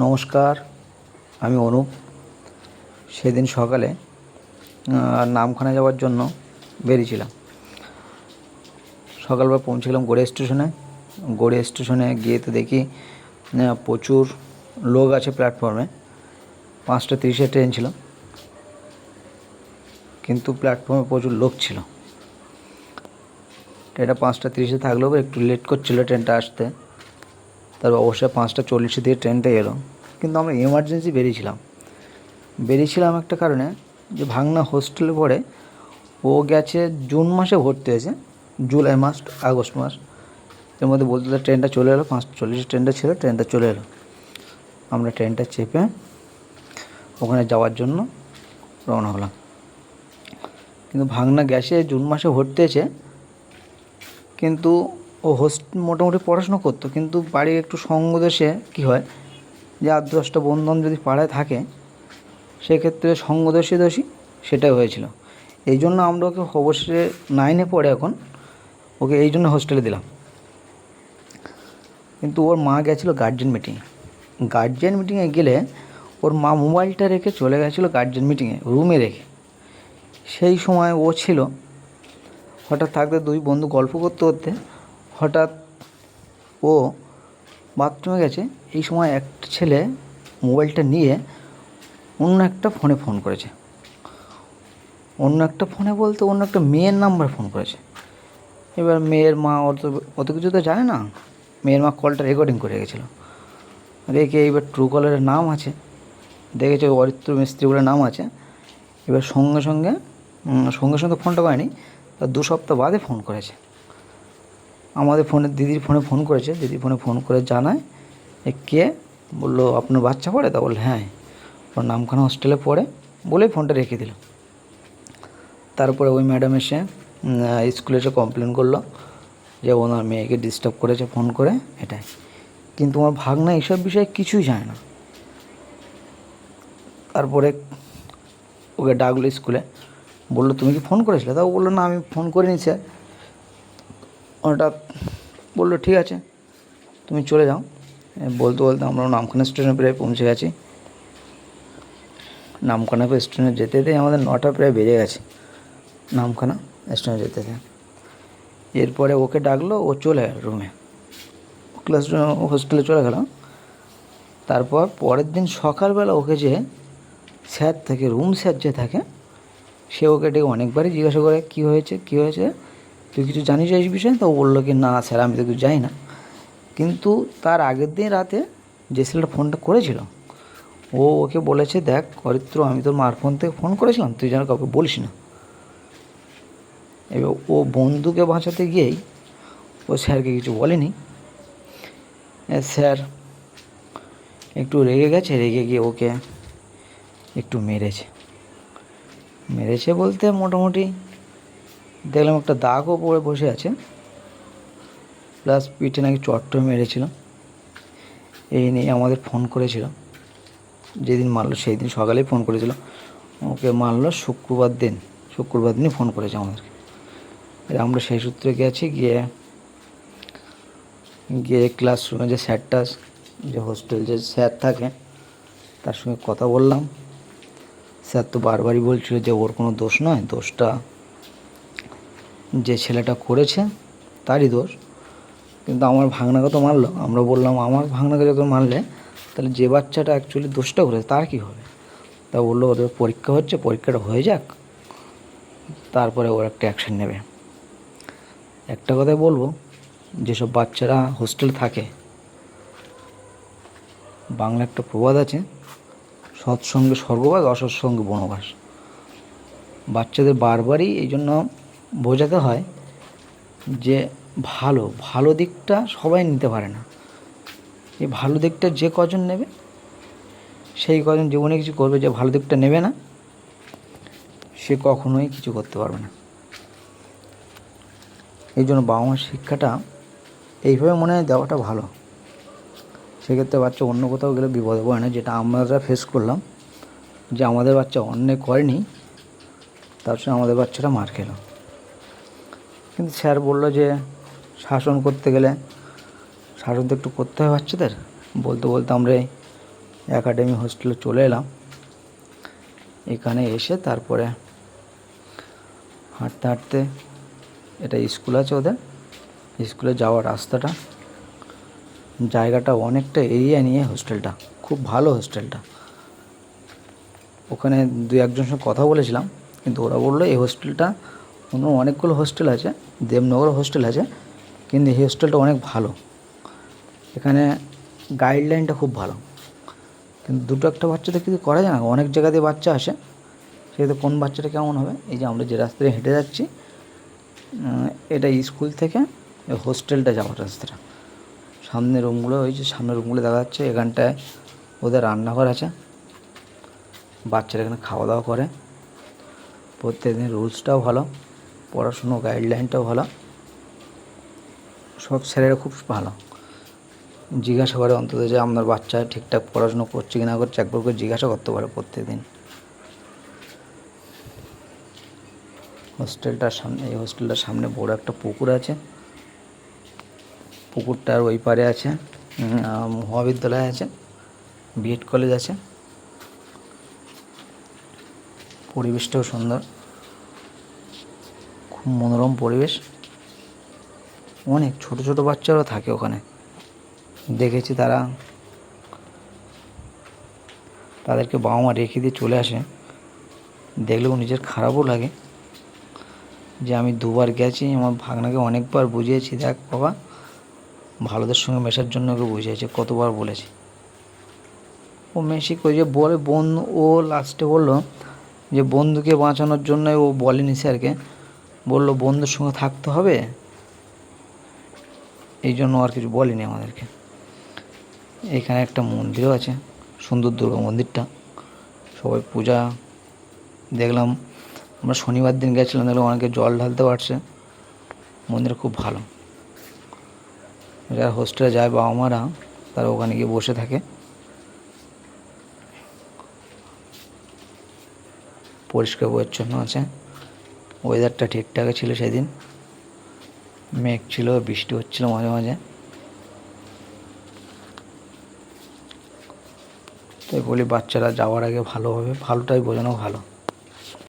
নমস্কার, আমি অনুপ। সেদিন সকালে নামখানা যাওয়ার জন্য বেরিয়েছিলাম। সকালবেলা পৌঁছলাম গড়িয়া স্টেশনে। গড়িয়া স্টেশনে গিয়ে তো দেখি প্রচুর লোক আছে প্ল্যাটফর্মে পাঁচটা তিরিশে ট্রেন ছিল। কিন্তু প্ল্যাটফর্মে প্রচুর লোক ছিল। ট্রেনটা পাঁচটা তিরিশে থাকলেও একটু লেট করছিল ট্রেনটা আসতে। তারপর অবশ্যই পাঁচটা চল্লিশে দিয়ে ট্রেনটা এলো। কিন্তু আমরা এমার্জেন্সি বেরিয়েছিলাম। বেরিয়েছিলাম একটা কারণে যে ভাঙনা হোস্টেলে পড়ে ও গেছে জুন মাসে ভর্তি হয়েছে, জুলাই মাস, আগস্ট মাস। এর মধ্যে বলতে ট্রেনটা চলে এলো, পাঁচটা চল্লিশে ট্রেনটা ছিল ট্রেনটা চলে এলো। আমরা ট্রেনটা চেপে ওখানে যাওয়ার জন্য রওনা হলাম। কিন্তু ভাঙনা গ্যাসে জুন মাসে ভর্তি হয়েছে। কিন্তু ও হোস্ট মোটামুটি পড়াশুনো করতো, কিন্তু বাড়ির একটু সঙ্গ দেশে কী হয়, যে আট দশটা বন্ধন যদি পাড়ায় থাকে, সেক্ষেত্রে সঙ্গ দোষী দোষী সেটাই হয়েছিল। এই জন্য আমরা ওকে অবশ্যই নাইনে পড়ে এখন, ওকে এই জন্য হোস্টেলে দিলাম। কিন্তু ওর মা গেছিল গার্জেন মিটিংয়ে গার্জেন মিটিংয়ে গেলে ওর মা মোবাইলটা রেখে চলে গেছিল গার্জেন মিটিংয়ে রুমে রেখে। সেই সময় ও ছিল, হঠাৎ থাকতে দুই বন্ধু গল্প করতে করতে হঠাৎ ও বাথরুমে গেছে। এই সময় একটা ছেলে মোবাইলটা নিয়ে অন্য একটা ফোনে ফোন করেছে। অন্য একটা ফোনে বলতে অন্য একটা মেয়ের নাম্বার ফোন করেছে। এবার মেয়ের মা অত অত কিছু তো জানে না। মেয়ের মা কলটা রেকর্ডিং করে রেখেছিলো। রেখে এবার ট্রু কলারের নাম আছে। দেখেছে অরিত্র মিস্ত্রি বলে নাম আছে। এবার সঙ্গে সঙ্গে সঙ্গে সঙ্গে ফোনটা করেনি তার দু সপ্তাহ বাদে ফোন করেছে। আমাদের ফোনে, দিদির ফোনে ফোন করেছে, দিদির ফোনে ফোন করে জানায় এ কে? বলল, আপনার বাচ্চা পড়ে? তা বলল হ্যাঁ। ওর নামখানা হোস্টেলে পড়ে, বলেই ফোনটা রেখে দিল। তারপরে ওই ম্যাডাম এসে স্কুলে এসে কমপ্লেন করল যে ওনার মেয়েকে ডিস্টার্ব করেছে ফোন করে, এটাই। কিন্তু আমার ভাগনা এইসব বিষয়ে কিছুই জানে না। তারপরে ওকে ডাকলো স্কুলে বলল, তুমি কি ফোন করেছিলে? তা ও বলল, না, আমি ফোন করিনি স্যার। হঠাৎ বলল, ঠিক আছে, তুমি চলে যাও। বলতে বলতে আমরা নামখানা স্টেশনে প্রায় পৌঁছে গেছি। নামখানা স্টেশনে যেতে যেতে আমাদের নটা প্রায় বেজে গেছে। নামখানা স্টেশনে যেতে যেতে। এরপরে ওকে ডাকলো, ও চলে রুমে ক্লাস হোস্টেলে চলে গেল। তারপর পরের দিন সকালবেলা ওকে যে স্যার থাকে রুম স্যার যে থাকে, সে ওকে ডেকে অনেকবারই জিজ্ঞাসা করে, কী হয়েছে? কী হয়েছে? তুই কিছু জানিস এই বিষয়ে? তো বলল কি, না স্যার, আমি তো কিছু জানি না। কিন্তু তার আগের দিন রাতে যে ছেলেটা ফোনটা করেছিল, ও ওকে বলেছে, দেখ অরিত্র আমি তোর মার ফোন থেকে ফোন করেছিলাম, তুই যেন কাউকে বলিস না। এবার ও বন্ধুকে বাঁচাতে গিয়েই ও স্যারকে কিছু বলেনি। স্যার একটু রেগে গেছে, রেগে গিয়ে ওকে একটু মেরেছে। মেরেছে বলতে মোটামুটি দেখলাম একটা দাগও পড়ে বসে আছে। প্লাস পিঠে নাকি চট্ট মেরেছিল এই নিয়ে আমাদের ফোন করেছিল। যেদিন মারলো সেই দিন সকালেই ফোন করেছিল। ওকে মারলো শুক্রবার দিন। শুক্রবার দিনই ফোন করেছে আমাদেরকে। আমরা সেই সূত্রে গেছি, গিয়ে গিয়ে ক্লাসরুমে যে স্যারটা, যে হোস্টেল যে স্যার থাকে, তার সঙ্গে কথা বললাম। স্যার তো বারবারই বলছিল যে ওর কোনো দোষ নয়, দোষটা যে ছেলেটা করেছে, তারই দোষ। কিন্তু আমার ভাগনাকে তো মারলো। আমরা বললাম, আমার ভাগনাকে যত মারলে, তাহলে যে বাচ্চাটা অ্যাকচুয়ালি দোষটা করেছে, তার কী হবে? তা বলল, ওদের পরীক্ষা হচ্ছে, পরীক্ষাটা হয়ে যাক। তারপরে ওর একটা অ্যাকশন নেবে। একটা কথাই বলব, যেসব বাচ্চারা হোস্টেলে থাকে বাংলা একটা প্রবাদ আছে, সৎসঙ্গে স্বর্গবাস, অসৎসঙ্গে বনবাস। বাচ্চাদের বারবারই এই জন্য বোঝাতে হয় যে ভালো ভালো দিকটা সবাই নিতে পারে না। এই ভালো দিকটা যে কজন নেবে, সেই কজন জীবনে কিছু করবে যে ভালো দিকটা নেবে না, সে কখনোই কিছু করতে পারবে না। এই জন্য বাবা মার শিক্ষাটা এইভাবে মনে হয় দেওয়াটা ভালো। সেক্ষেত্রে বাচ্চা অন্য কোথাও গেলে বিপদে পড়ে না, যেটা আমরা ফেস করলাম, যে আমাদের বাচ্চা অন্যায় করেনি, তার সঙ্গে আমাদের বাচ্চাটা মার খেলো। কিন্তু স্যার বলল যে শাসন করতে গেলে শাসন তো একটু করতে হয় বাচ্চাদের। বলতে বলতে আমরা এই একাডেমি হোস্টেলে চলে এলাম। এখানে এসে তারপরে হাঁটতে হাঁটতে এটা স্কুল আছে ওদের। স্কুলে যাওয়ার রাস্তাটা, জায়গাটা অনেকটা এরিয়া নিয়ে হোস্টেলটা খুব ভালো হোস্টেলটা ওখানে দু একজনের সঙ্গে কথা বলেছিলাম, কিন্তু ওরা বলল এই হোস্টেলটা অন্য অনেকগুলো হোস্টেল আছে, দেবনগর হোস্টেল আছে, কিন্তু এই হোস্টেলটা অনেক ভালো। এখানে গাইডলাইনটা খুব ভালো। কিন্তু দুটো একটা বাচ্চাদের কিছু করা যায় না? অনেক জায়গাতে বাচ্চা আসে, সেক্ষেত্রে কোন বাচ্চাটা কেমন হবে? এই যে আমরা যে রাস্তায় হেঁটে যাচ্ছি এটা স্কুল থেকে হোস্টেলটা যাওয়ার রাস্তাটা সামনে রুমগুলো ওই যে সামনে রুমগুলো দেখা যাচ্ছে, এখানটায় ওদের রান্নাঘর আছে। বাচ্চারা এখানে খাওয়া দাওয়া করে। প্রত্যেকদিন রুলসটাও ভালো। পড়াশুনো গাইডলাইনটাও ভালো। সব স্যারেরা খুব ভালো। জিজ্ঞাসা করে অন্তত যে আপনার বাচ্চা ঠিকঠাক পড়াশুনো করছে কি না করছে, একবার করে জিজ্ঞাসা করতে পারে প্রত্যেকদিন। হোস্টেলটার সামনে এই হোস্টেলটার সামনে বড় একটা পুকুর আছে। পুকুরটার ওই পারে আছে মহাবিদ্যালয় আছে বিএড কলেজ আছে। পরিবেশটাও সুন্দর। খুব মনোরম পরিবেশ। অনেক ছোট ছোট বাচ্চারাও থাকে ওখানে। দেখেছি তারা। তাদেরকে বাবা মা রেখে দিয়ে চলে আসে। দেখলেও নিজের খারাপও লাগে। যে আমি দুবার গেছি, আমার ভাগনাকে অনেকবার বুঝিয়েছি, দেখ বাবা, ভালোদের সঙ্গে মেশার জন্য ওকে বুঝিয়েছি, কতবার বলেছি। ও মেশি কই যে বলে, বন্ধু, ও লাস্টে বলল যে, বন্ধুকে বাঁচানোর জন্য ও বলেনি স্যারকে বলল, বন্ধুর সঙ্গে থাকতে হবে? এই জন্য আর কিছু বলেনি আমাদেরকে। এখানে একটা মন্দিরও আছে, সুন্দর দুর্গা মন্দিরটা। সবাই পূজা দেখলাম। আমরা শনিবার দিন গেছিলাম, দেখলাম অনেকে জল ঢালতে পারছে। মন্দির খুব ভালো। যারা হোস্টেলে যায় বাবা মারা তারা ওখানে গিয়ে বসে থাকে। পরিষ্কার পরিচ্ছন্ন আছে। ওয়েদারটা ঠিকঠাক ছিল সেদিন। মেঘ ছিল, বৃষ্টি হচ্ছিল মাঝে মাঝে। তাই বলি, বাচ্চারা যাওয়ার আগে ভালো হবে ভালোটাই বোঝানো ভালো।